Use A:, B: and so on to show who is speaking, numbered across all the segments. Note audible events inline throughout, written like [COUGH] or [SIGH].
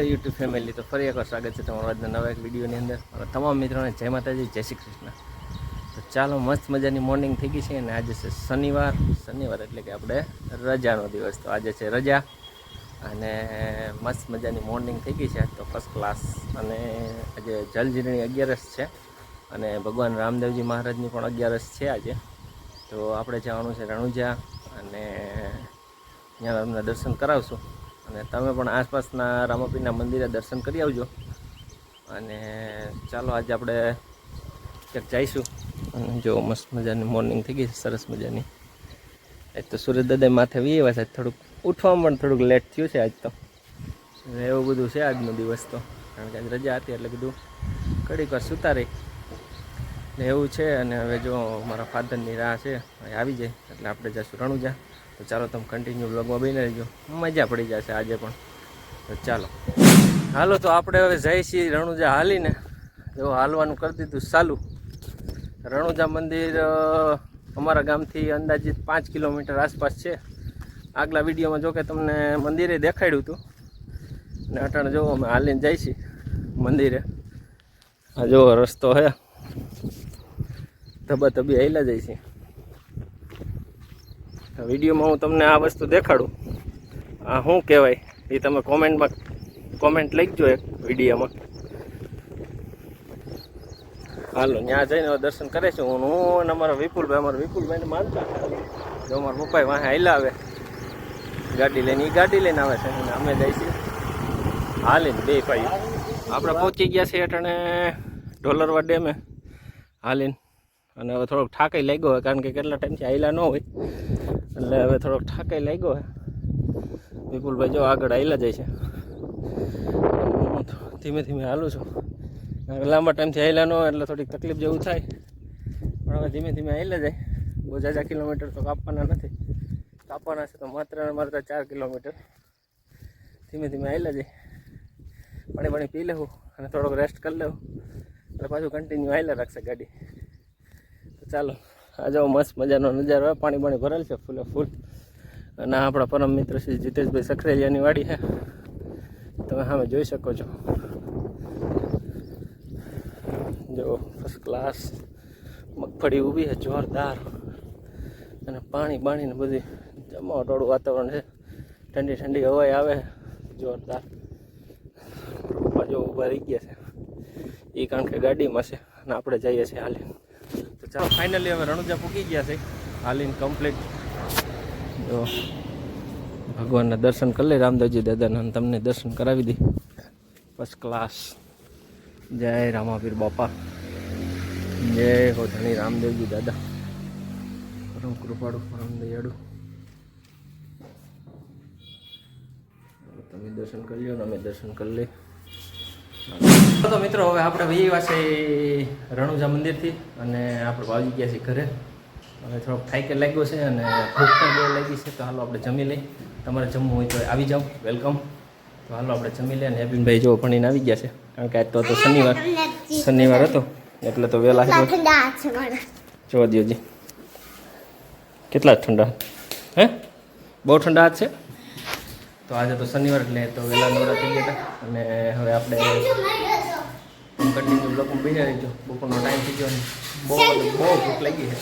A: Hello YouTube family તો ફરી એકવાર સ્વાગત છે તમારા આજના નવા એક વિડીયોની અંદર. તમામ મિત્રોને જય માતાજી, જય શ્રી કૃષ્ણ. તો ચાલો મસ્ત મજાની મોર્નિંગ થઈ ગઈ છે અને આજે છે શનિવાર. શનિવાર એટલે કે આપણે રજાનો દિવસ. તો આજે છે રજા અને મસ્ત મજાની મોર્નિંગ થઈ ગઈ છે. તો ફર્સ્ટ ક્લાસ અને આજે જલજીરણી અગિયારસ છે અને ભગવાન રામદેવજી મહારાજની પણ અગિયારસ છે આજે. તો આપણે જવાનું છે રણુજા અને ત્યાં તમને દર્શન કરાવશું. અને તમે પણ આસપાસના રામાપીરના મંદિરે દર્શન કરી આવજો. અને ચાલો આજે આપણે ક્યાંક જઈશું. અને જો મસ્ત મજાની મોર્નિંગ થઈ ગઈ છે, સરસ મજાની. આજ તો સુરત દાદા માથે વી આવ્યા છે થોડુંક ઉઠવામાં પણ થોડુંક લેટ થયું છે આજ તો. એવું બધું છે આજનો દિવસ તો. કારણ કે આજ રજા હતી એટલે કીધું ઘડીક વાર સુતા રહી. એટલે એવું છે, અને હવે જો મારા ફાધરની રાહ છે આવી જાય. એટલે આપણે જઈશું રણુજા. તો ચાલો તમે કન્ટિન્યુ બ્લોગમાં બની રહેજો. મજા પડી જશે આજે પણ. તો ચાલો. હાલો, તો આપણે હવે જઈ છીએ રણુજા હાલીને. જો હાલવાનું કરી દીધું ચાલુ રણુજા મંદિર અમારા ગામથી અંદાજિત પાંચ કિલોમીટર આસપાસ છે. આગલા વિડીયોમાં જો કે તમને મંદિરે દેખાડ્યું હતું. ને અટાણે જો અમે હાલીને જઈ છીએ મંદિરે. આ જો રસ્તો હે. ધબા ધબી જાય છે. તો વિડીયોમાં હું તમને આ વસ્તુ દેખાડું. આ શું કહેવાય? એ તમે કોમેન્ટમાં કોમેન્ટ લખજો એક વિડીયોમાં. હાલો, ત્યાં જઈને દર્શન કરે છે. હું હું અમારા વિપુલભાઈ, અમારા વિપુલભાઈને માનતા. જો અમારા પપ્પાએ વાંહે હાલ્યા આવે. ગાડી લઈને એ ગાડી લઈને આવે છે. અને અમે જઈશું હાલીને બે ભાઈ આપણે પહોંચી ગયા છીએ અટણે ઢોલરવા ડેમે. હાલીને. અને હવે થોડોક ઠાકાઈ લાગ્યો હોય, કારણ કે કેટલા ટાઈમથી આયલા ન હોય. એટલે હવે થોડોક ઠાકાઈ લાગ્યો હે. વિપુલભાઈ જો આગળ આવેલા જાય છે. હું ધીમે ધીમે હાલું છું. લાંબા ટાઈમથી આવેલા ન એટલે થોડીક તકલીફ જેવું થાય. પણ હવે ધીમે ધીમે આવેલા જાય. બહુ જાજા કિલોમીટર તો કાપવાના નથી. કાપવાના છે તો માત્ર ને માત્ર ચાર કિલોમીટર. ધીમે ધીમે આવેલા જાય. પાણી પાણી પી લેવું અને થોડોક રેસ્ટ કરી લેવું. એટલે પાછું કન્ટિન્યુ આવેલા રાખશે ગાડી. તો ચાલો. આ જો મસ્ત મજાનો નજારો હોય પાણી પાણી ભરેલ છે, ફૂલે ફૂલ. અને આપણા પરમ મિત્ર શ્રી જીતેશભાઈ સખરેલિયાની વાડી છે તમે સામે જોઈ શકો છો. જો ફર્સ્ટ ક્લાસ મગફળી ઊભી છે જોરદાર. અને પાણી બાણીને બધી જમાવટવાળું વાતાવરણ છે. ઠંડી ઠંડી હવાઈ આવે, જોરદાર. પપ્પા જો ઊભા રહી ગયા છે. એ કારણ કે ગાડીમાં છે, અને આપણે જઈએ છીએ હાલે. તો ચાલો ફાઇનલી હવે રણુજા પૂકી ગયા છે. હાલીને કમ્પ્લીટ જો, ભગવાનના દર્શન કરી લે રામદેવજી દાદાના તમને દર્શન કરાવી દે. ફર્સ્ટ ક્લાસ જય રામાપીર બાપા. જય હો ધણી રામદેવજી દાદા. પરમ કૃપાળુ, પરમ દયાળુ. તમે દર્શન કરી લો અમે દર્શન કરી લઈએ તો મિત્રો હવે આપણે વહીવા છે રણુજા મંદિરથી અને આપણે વાવી ગયા છીએ ઘરે. હવે થોડોક થાકે લાગ્યો છે અને ભૂખ પણ બહુ લાગી છે તો હાલો આપણે જમી લઈએ. તમારે જમવું હોય તો આવી જાઓ. વેલકમ તો હાલો આપણે જમી લઈએ અને હેબીનભાઈ જો ભણીને આવી ગયા છે. કારણ કે આજ તો હતો શનિવાર. શનિવાર હતો એટલે તો વહેલા જોવા દો કેટલા ઠંડા? હે? બહુ ઠંડા હાથ છે? તો આજે તો શનિવાર એટલે તો વહેલા નવરા થઈ ગયા અને હવે આપણે કન્ટિન્યુ બ્લોકમાં બેસી રહીજો. બપોરનો ટાઈમ થઈ ગયો બહુ બહુ ભૂખ લાગી છે.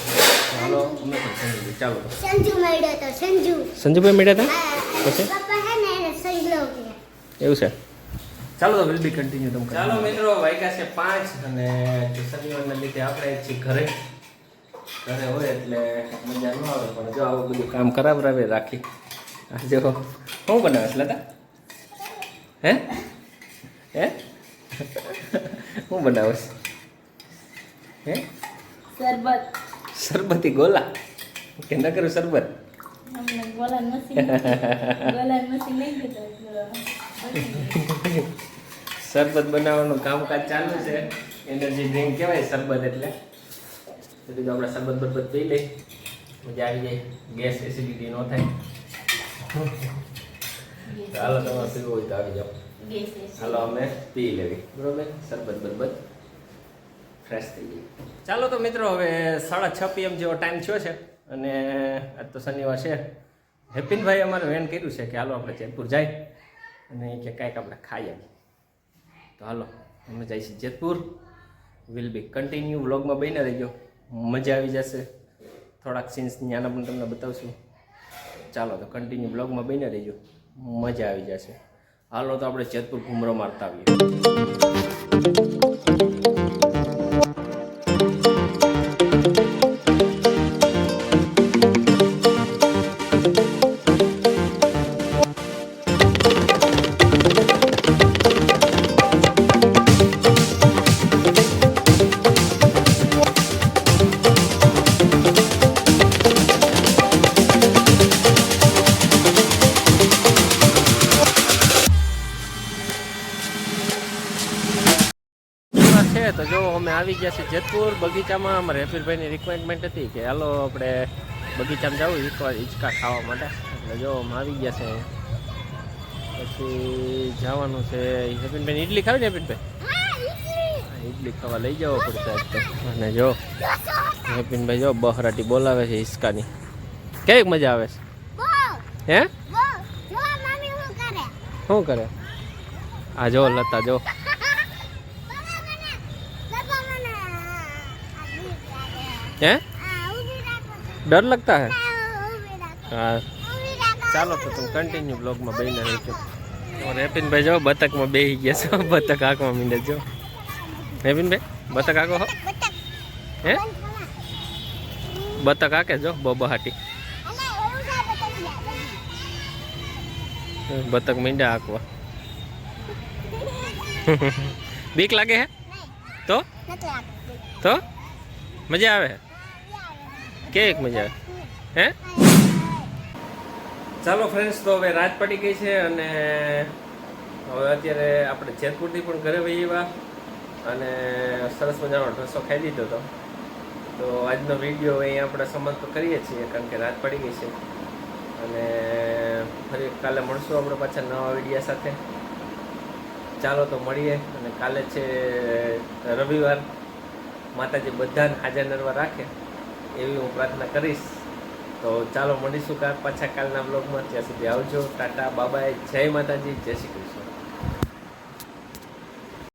A: ચાલો અમે પણ જમી ચાલો.
B: સંજુ મળ્યો તો સંજુ.
A: સંજુભાઈ મળ્યા હતા? પછી?
B: પપ્પા હે ને એને સહેલો
A: એવું છે? ચાલો તો વિલ બી કન્ટિન્યુ તમે ચાલો મિત્રો વાયકા છે પાંચ અને જે શનિવારના લીધે આપણે છીએ ઘરે. ઘરે હોય એટલે મજા ન આવે પણ જો આવું બધું કામ કરાવરાવે રાખી. આજે શું બનાવે છે લતા? હે? હે? શું બનાવે છે? હે?
C: શરબત.
A: સરબતી ગોલા? કે ન કરું
C: ગયો
A: શરબત બનાવવાનું કામકાજ ચાલુ છે. એનર્જી ડ્રિંક કહેવાય શરબત એટલે. તો કીધું આપણે શરબત બરબત પી લઈ મજા આવી જાય. ગેસ એસિડિટી ન થાય. ચાલો તમારે પીવું હોય તો આવી જાઓ. હાલો અમે પી લેવી. બરોબર? સરબત બરબત. ફ્રેશ થઈ ગઈ. ચાલો તો મિત્રો હવે સાડા છ પીએમ જેવો ટાઈમ થયો છે અને આજ તો શનિવાર છે. હેપીનભાઈ અમારે વેન કર્યું છે કે હાલો આપણે જયપુર જાય અને કે કાંઈક આપણે ખાઈ આવીએ. તો હાલો અમે છીએ જેતપુર. વિલ બી કન્ટિન્યુ વ્લોગમાં બહીને રહેજો. મજા આવી જશે. થોડાક સીન્સ ત્યાંના પણ તમને બતાવશું. ચાલો તો કન્ટિન્યુ બ્લોગમાં બહીને રહેજો. મજા આવી જશે. હાલો તો આપણે જેતપુર ઘુમરો મારતા આવીએ. છે તો જો અમે આવી ગયા છે જેતપુર બગીચામાં. અમારે હેપીરભાઈની રિક્વાયરમેન્ટ હતી કે હાલો આપણે બગીચામાં જવું હિંચકા હિંચકા ખાવા માટે. એટલે જો અમે આવી ગયા છે પછી જવાનું છે હેપીનભાઈ ઇડલી ખાવી ને હેપીનભાઈ ઇડલી ખાવા લઈ જવો પડશે અને જો હેપીનભાઈ જો બહરાટી બોલાવે છે હિંચકાની કેવી મજા આવે છે? હે?
B: શું કરે?
A: આ જો લતા જો
B: બાબા મને બાબા મને આ બીક લાગે
A: હે? ડર લગતા હે? હા ચાલો તો તું કન્ટિન્યુ બ્લોગમાં બેહીને રહેજો રેપિનભાઈ જો બતકમાં બેહી ગયા છો. [LAUGHS] બતક આંખમાં મીંડે જો. રેપિનભાઈ બતક આંખો હો. હે? બતક આંકે જો બબહાટી.
B: બતક
A: મીંડા આંકવા [LAUGHS] બીક લાગે હે? તો? તો? મજા આવે કે એક મજા હે? ચાલો ફ્રેન્ડ્સ તો હવે રાત પડી ગઈ છે અને હવે અત્યારે આપણે જેતપુરથી પણ ઘરે વહી આવ્યા અને સરસ મજાનો ઢોસો ખાઈ દીધો હતો તો આજનો વીડિયો અહીં આપણે સમાપ્ત કરીએ છીએ, કારણ કે રાત પડી ગઈ છે. અને ફરી કાલે મળશું આપણે પાછા નવા વિડીયા સાથે. ચાલો તો મળીએ અને કાલે છે રવિવાર. માતાજી બધાને હાજર નરવા રાખે. એવી હું પ્રાર્થના કરીશ. તો ચાલો મળીશું કાલ પાછા કાલના બ્લોગમાં ત્યાં સુધી આવજો. ટાટા બાબાએ જય માતાજી. જય શ્રી કૃષ્ણ.